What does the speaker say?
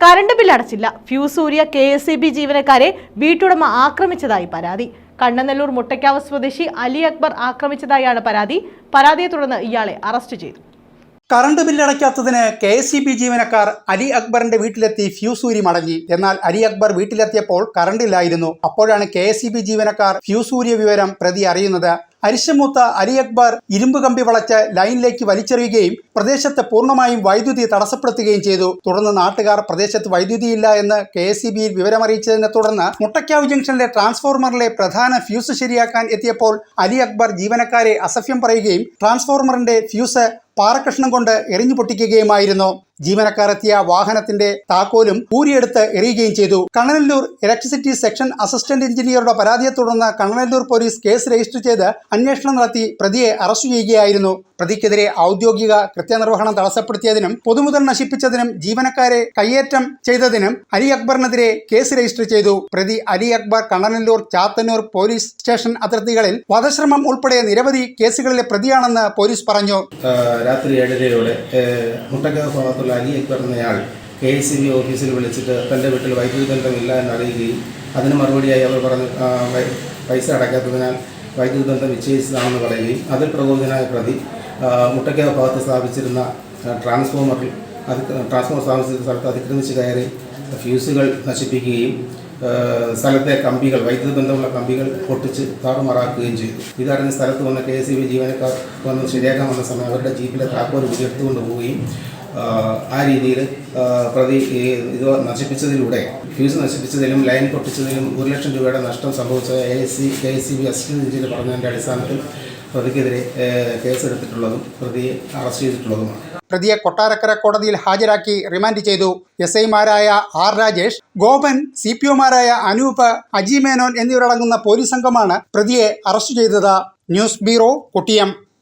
Current bill അടച്ചില്ല. Fuse ഊരിയ K S E B ജീവനക്കാരെ വീട്ടുടമ ആക്രമിച്ചതായി പരാതി. കണ്ണനല്ലൂർ മുട്ടയ്ക്കാവ് സ്വദേശി അലി അക്ബർ ആക്രമിച്ചതായാണ് പരാതി. പരാതിയെ തുടർന്ന് ഇയാളെ അറസ്റ്റ് ചെയ്തു. കറണ്ട് ബില്ല് അടയ്ക്കാത്തതിന് കെ എസ് സി ബി ജീവനക്കാർ അലി അക്ബറിന്റെ വീട്ടിലെത്തി ഫ്യൂസ് ഊരി മടങ്ങി. എന്നാൽ അലി അക്ബർ വീട്ടിലെത്തിയപ്പോൾ കറണ്ടില്ലായിരുന്നു അപ്പോഴാണ് കെ എസ് സി ബി ജീവനക്കാർ ഫ്യൂസ് ഊരിയ വിവരം പ്രതി അറിയുന്നത്. അരിശമൂത്ത അലി അക്ബർ ഇരുമ്പ് കമ്പി വളച്ച് ലൈനിലേക്ക് വലിച്ചെറിയുകയും പ്രദേശത്ത് പൂർണമായും വൈദ്യുതി തടസ്സപ്പെടുത്തുകയും ചെയ്തു. തുടർന്ന് നാട്ടുകാർ പ്രദേശത്ത് വൈദ്യുതിയില്ല എന്ന് കെ എസ് സി ബിയിൽ വിവരമറിയിച്ചതിനെ തുടർന്ന് മുട്ടക്കാവ് ജംഗ്ഷനിലെ ട്രാൻസ്ഫോർമറിലെ പ്രധാന ഫ്യൂസ് ശരിയാക്കാൻ എത്തിയപ്പോൾ അലി അക്ബർ ജീവനക്കാരെ അസഭ്യം പറയുകയും ട്രാൻസ്ഫോർമറിന്റെ ഫ്യൂസ് പാറക്കഷ്ണം കൊണ്ട് എറിഞ്ഞു പൊട്ടിക്കുകയുമായിരുന്നു. ജീവനക്കാർ എത്തിയ വാഹനത്തിന്റെ താക്കോലും ഊരിയെടുത്ത് എറിയുകയും ചെയ്തു. കണ്ണനല്ലൂർ ഇലക്ട്രിസിറ്റി സെക്ഷൻ അസിസ്റ്റന്റ് എഞ്ചിനീയറുടെ പരാതിയെ തുടർന്ന് കണ്ണനല്ലൂർ പോലീസ് കേസ് രജിസ്റ്റർ ചെയ്ത് അന്വേഷണം നടത്തി പ്രതിയെ അറസ്റ്റ് ചെയ്യുകയായിരുന്നു. പ്രതിക്കെതിരെ ഔദ്യോഗിക കൃത്യനിർവഹണം തടസ്സപ്പെടുത്തിയതിനും പൊതുമുതൽ നശിപ്പിച്ചതിനും ജീവനക്കാരെ കയ്യേറ്റം ചെയ്തതിനും അലി അക്ബറിനെതിരെ കേസ് രജിസ്റ്റർ ചെയ്തു. പ്രതി അലി അക്ബർ കണ്ണനല്ലൂർ ചാത്തന്നൂർ പോലീസ് സ്റ്റേഷൻ അതിർത്തികളിൽ വധശ്രമം ഉൾപ്പെടെ നിരവധി കേസുകളിലെ പ്രതിയാണെന്ന് പോലീസ് പറഞ്ഞു. രാത്രി ഏഴരയോടെ മുട്ടക്കക ഭാഗത്തുള്ള അലി അക്ബർ എന്നയാൾ കെ എസ് സി ബി ഓഫീസിൽ വിളിച്ചിട്ട് തന്റെ വീട്ടിൽ വൈദ്യുതി ബന്ധമില്ല എന്ന് അറിയുകയും അതിന് മറുപടിയായി അവർ പറഞ്ഞു പൈസ അടയ്ക്കാത്തതിനാൽ വൈദ്യുതി ബന്ധം വിച്ഛേദിച്ചതാണെന്ന് പറയുകയും അതിൽ പ്രകോപിതനായ പ്രതി മുട്ടക്കക ഭാഗത്ത് സ്ഥാപിച്ചിരുന്ന ട്രാൻസ്ഫോമറിൽ അത് ട്രാൻസ്ഫോമർ സ്ഥാപിച്ചിരുന്ന സ്ഥലത്ത് അതിക്രമിച്ച് കയറി ഫ്യൂസുകൾ നശിപ്പിക്കുകയും സ്ഥലത്തെ കമ്പികൾ വൈദ്യുതി ബന്ധമുള്ള കമ്പികൾ പൊട്ടിച്ച് താറുമാറാക്കുകയും ചെയ്തു. ഇതറിഞ്ഞ സ്ഥലത്ത് വന്ന കെ എസ് ബി ജീവനക്കാർ വന്ന് ശരിയാക്കാൻ വന്ന സമയം. അവരുടെ ജീപ്പിലെ താക്കോൽ ഉയർത്തുകൊണ്ട് പോവുകയും ആ, രീതിയിൽ പ്രതി ഇത് നശിപ്പിച്ചതിലൂടെ ഫ്യൂസ് നശിപ്പിച്ചതിലും ലൈൻ പൊട്ടിച്ചതിലും ഒരു ലക്ഷം രൂപയുടെ നഷ്ടം സംഭവിച്ച A C K C B assistant engineer പറഞ്ഞതിന്റെ അടിസ്ഥാനത്തിൽ പ്രതിക്കെതിരെ കേസെടുത്തിട്ടുള്ളതും പ്രതിയെ അറസ്റ്റ് ചെയ്തിട്ടുള്ളതുമാണ്. പ്രതിയെ കൊട്ടാരക്കര കോടതിയിൽ ഹാജരാക്കി റിമാൻഡ് ചെയ്തു എസ് ഐമാരായ R Rajesh Gopan C P ഒമാരായ Anoop Aji Menon എന്നിവരടങ്ങുന്ന പോലീസ് സംഘമാണ് പ്രതിയെ അറസ്റ്റ് ചെയ്തത്. News bureau Kottiyam.